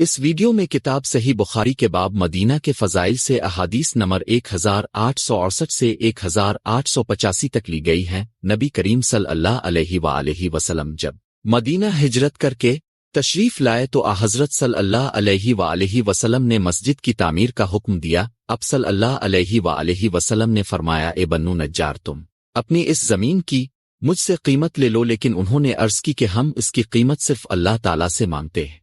इस वीडियो में किताब सही बुखारी के बाब मदीना के फ़जाइल से अहादीस नंबर एक हज़ार आठ सौ अड़सठ से एक हज़ार आठ सौ पचासी तक ली गई है, नबी करीम सल्लल्लाहु अलैहि अलैहि जब मदीना हिजरत करके तशरीफ़ लाए तो हज़रत सल्लल्लाहु अलैहि वसल्लम ने मस्जिद की तामीर का हुक्म दिया, अब सल्लल्लाहु अलैहि वसल्लम ने फरमाया, ए बन्नू नज्जार, तुम अपनी इस ज़मीन की मुझसे कीमत ले लो, लेकिन उन्होंने अर्ज़ की कि हम इसकी कीमत सिर्फ़ अल्लाह ताला से मांगते हैं।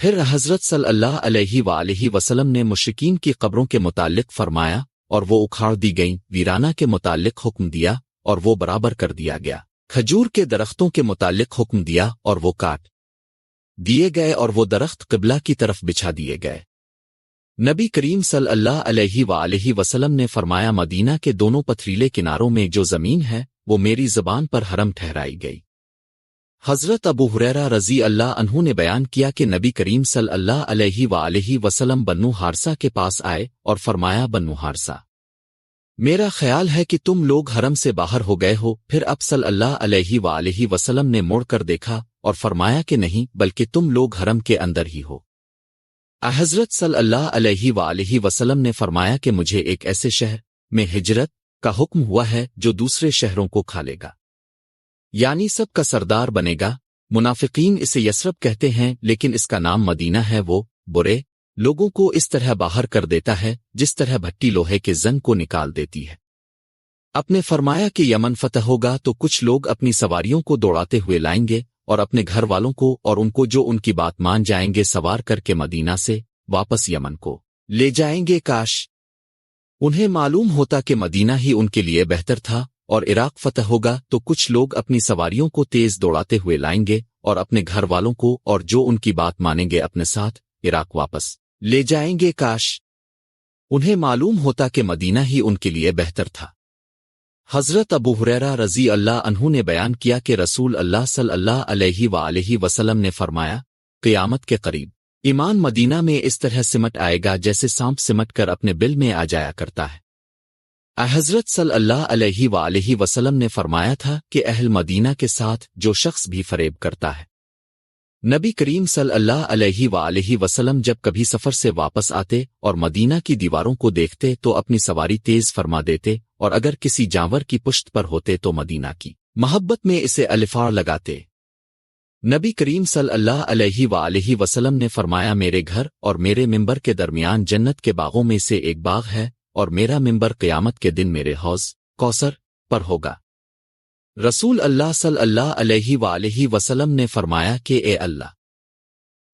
फिर हज़रत सल्लल्लाहु अलैहि अलैहि वसल्लम ने मुश्किन की कब्रों के मुतालिक फरमाया, और वो उखाड़ दी गईं, वीराना के मुतालिक हुक्म दिया, और वो बराबर कर दिया गया। खजूर के दरख्तों के मुतालिक हुक्म दिया, और वो काट दिए गए, और वो दरख्त किबला की तरफ़ बिछा दिए गए। नबी करीम सल्लल्लाहु अलैहि अलैहि वसल्लम ने फरमाया, मदीना के दोनों पथरीले किनारों में जो ज़मीन है, वो मेरी जबान पर हरम ठहराई गई। हज़रत अबू हुरैरा रज़ी अल्लाह अनहू ने बयान किया कि नबी करीम सल्लल्लाहु अलैहि अलैहि वसल्लम बन्नू हारसा के पास आए और फरमाया, बन्नू हारसा, मेरा ख्याल है कि तुम लोग हरम से बाहर हो गए हो। फिर अब सल्लल्लाहु अलैहि अलैहि वसल्लम ने मुड़कर देखा और फरमाया कि नहीं, बल्कि तुम लोग हरम के अंदर ही हो। हज़रत सल्लल्लाहु अलैहि अलैहि वसल्लम ने फरमाया कि मुझे एक ऐसे शहर में हिजरत का हुक्म हुआ है जो दूसरे शहरों को खा लेगा। यानी सब का सरदार बनेगा। मुनाफिकीन इसे यसरब कहते हैं, लेकिन इसका नाम मदीना है, वो बुरे लोगों को इस तरह बाहर कर देता है, जिस तरह भट्टी लोहे के जंग को निकाल देती है। अपने फरमाया कि यमन फतह होगा तो कुछ लोग अपनी सवारियों को दौड़ाते हुए लाएँगे, और अपने घर वालों को और उनको जो उनकी बात मान जाएँगे सवार करके मदीना से वापस यमन को ले जाएँगे काश। उन्हें मालूम होता कि मदीना ही उनके लिए बेहतर था और इराक फतह होगा तो कुछ लोग अपनी सवारियों को तेज दौड़ाते हुए लाएँगे और अपने घर वालों को और जो उनकी बात मानेंगे अपने साथ इराक वापस ले जाएँगे काश। उन्हें मालूम होता कि मदीना ही उनके लिए बेहतर था। हज़रत अबू हुरैरा रज़ी अल्लाह अनहू ने बयान किया कि रसूल अल्लाह सल सल्लल्लाहु अलैहि वसल्लम ने फरमाया, क़यामत के करीब ईमान मदीना में इस तरह सिमट आएगा जैसे सांप सिमट कर अपने बिल में आ जाया करता है। हज़रत सल्लल्लाहु अलैहि वसल्लम ने फरमाया था कि अहल मदीना के साथ जो शख्स भी फरेब करता है। नबी करीम सल्लल्लाहु अलैहि वसल्लम जब कभी सफ़र से वापस आते और मदीना की दीवारों को देखते तो अपनी सवारी तेज फरमा देते और अगर किसी जानवर की पुश्त पर होते तो मदीना की मोहब्बत में इसे अलिफार लगाते। नबी करीम सल्लल्लाहु अलैहि वसल्लम ने फरमाया, मेरे घर और मेरे मिंबर के दरमियान जन्नत के बागों में से एक बाग है और मेरा मिंबर क़यामत के दिन मेरे हौज, कौसर, पर होगा। रसूल अल्लाह सल्लल्लाहु अलैहि वसल्लम ने फरमाया कि, ए अल्लाह,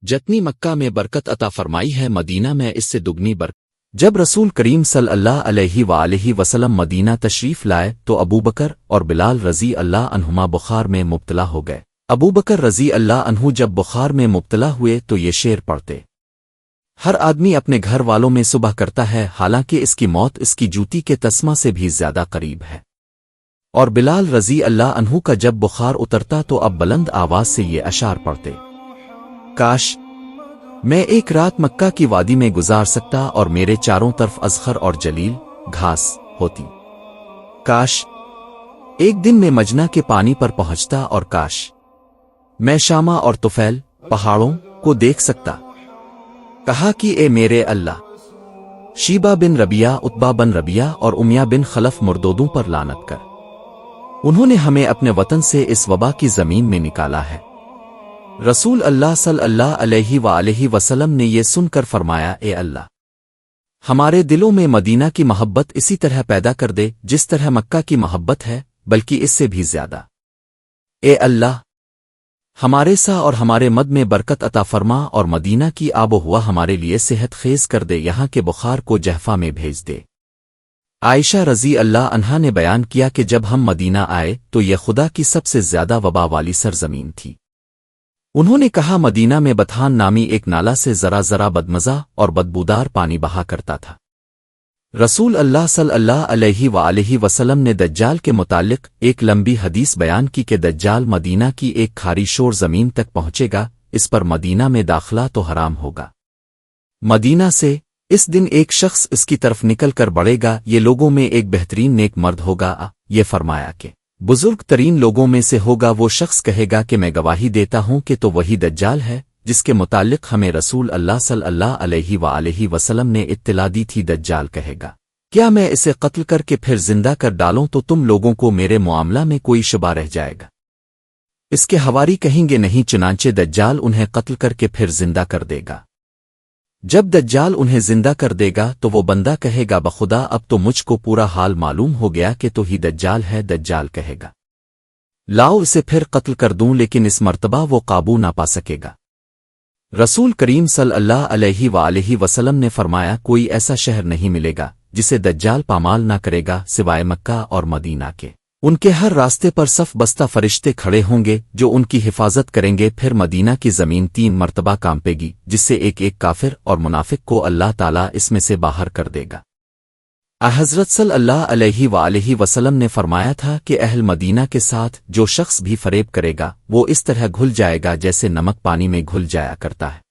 जतनी मक्का में बरकत अता फरमाई है, मदीना में इससे दुगनी बरकत जब रसूल करीम सल्लल्लाहु अलैहि वसल्लम मदीना तशरीफ़ लाए तो अबू बकर और बिलाल रज़ी अल्लाह अनहुमा बुखार में मुब्तला हो गए। अबू बकर रज़ी अल्लाह अनहु जब बुखार में मुब्तला हुए तो ये शेर पढ़ते। हर आदमी अपने घर वालों में सुबह करता है, हालाँकि इसकी मौत इसकी जूती के तस्मा से भी ज़्यादा करीब है। और बिलाल रज़ी अल्लाह अनहू का जब बुखार उतरता तो अब बुलंद आवाज़ से ये अशार पढ़ते, काश मैं एक रात मक्का की वादी में गुजार सकता और मेरे चारों तरफ़ अजखर और जलील, घास होती। काश एक दिन मैं मजना के पानी पर पहुँचता और काश मैं शामा और तुफैल पहाड़ों को देख सकता। कहा कि, ए मेरे अल्लाह, शीबा बिन रबिया, उत्बा बिन रबिया और उमिया बिन खलफ मुर्दोदों पर लानत कर। उन्होंने हमें अपने वतन से इस वबा की ज़मीन में निकाला है। रसूल अल्लाह सल सल्लल्लाहु अलैहि वसल्लम ने यह सुनकर फरमाया, ए अल्लाह, हमारे दिलों में मदीना की मोहब्बत इसी तरह पैदा कर दे, जिस तरह मक्का की मोहब्बत है, बल्कि इससे भी ज़्यादा। ए अल्लाह हमारे सा और हमारे मद में बरकत अता फरमा और मदीना की आबो हुआ हमारे लिए सेहत खेज कर दे, यहाँ के बुखार को जहफा में भेज दे। आयशा रज़ी अल्लाह अनहा ने बयान किया कि जब हम मदीना आए तो यह खुदा की सबसे ज़्यादा वबा वाली सरजमीन थी। उन्होंने कहा, मदीना में बथान नामी एक नाला से जरा जरा बदमजा और बदबूदार पानी बहा करता था। रसूल अल्लाह सल्लल्लाहु अलैहि वसल्लम ने दज्जाल के मुतालिक एक लंबी हदीस बयान की कि दज्जाल मदीना की एक खारी शोर ज़मीन तक पहुंचेगा इस पर मदीना में दाखला तो हराम होगा। मदीना से इस दिन एक शख्स इसकी तरफ़ निकल कर बढ़ेगा ये लोगों में एक बेहतरीन नेक मर्द होगा आ, ये फरमाया कि बुज़ुर्ग तरीन लोगों में से होगा वो शख्स कहेगा कि मैं गवाही देता हूँ कि तो वही दज्जाल है जिसके मुतालिक हमें रसूल अल्लाह सल्लल्लाहु अलैहि अलैहि वसल्लम ने इत्तला दी थी, दज्जाल कहेगा। क्या मैं इसे कत्ल करके फिर ज़िंदा कर डालूं तो तुम लोगों को मेरे मामला में कोई शुबा रह जाएगा। इसके हवारी कहेंगे नहीं, चुनाचे दज्जाल उन्हें कत्ल करके फिर ज़िंदा कर देगा। जब दज्जाल उन्हें ज़िंदा कर देगा तो वो बंदा कहेगा, बखुदा, अब तो मुझको पूरा हाल मालूम हो गया कि तो ही दज्जाल है दज्जाल कहेगा। लाओ इसे फिर कत्ल कर दूँ, लेकिन इस मर्तबा वो काबू ना पा सकेगा। रसूल करीम सल्लल्लाहु अलैहि वसल्लम ने फरमाया, कोई ऐसा शहर नहीं मिलेगा, जिसे दज्जाल पामाल ना करेगा, सिवाय मक्का और मदीना के। उनके हर रास्ते पर सफ बस्ता फरिश्ते खड़े होंगे, जो उनकी हिफाजत करेंगे, फिर मदीना की ज़मीन तीन मरतबा कांपेगी, जिससे एक एक काफिर और मुनाफिक को अल्लाह ताला इसमें से बाहर कर देगा। हज़रत सल्लल्लाहु अलैहि वसल्लम ने फरमाया था कि अहल मदीना के साथ जो शख्स भी फरेब करेगा, वो इस तरह घुल जाएगा जैसे नमक पानी में घुल जाया करता है।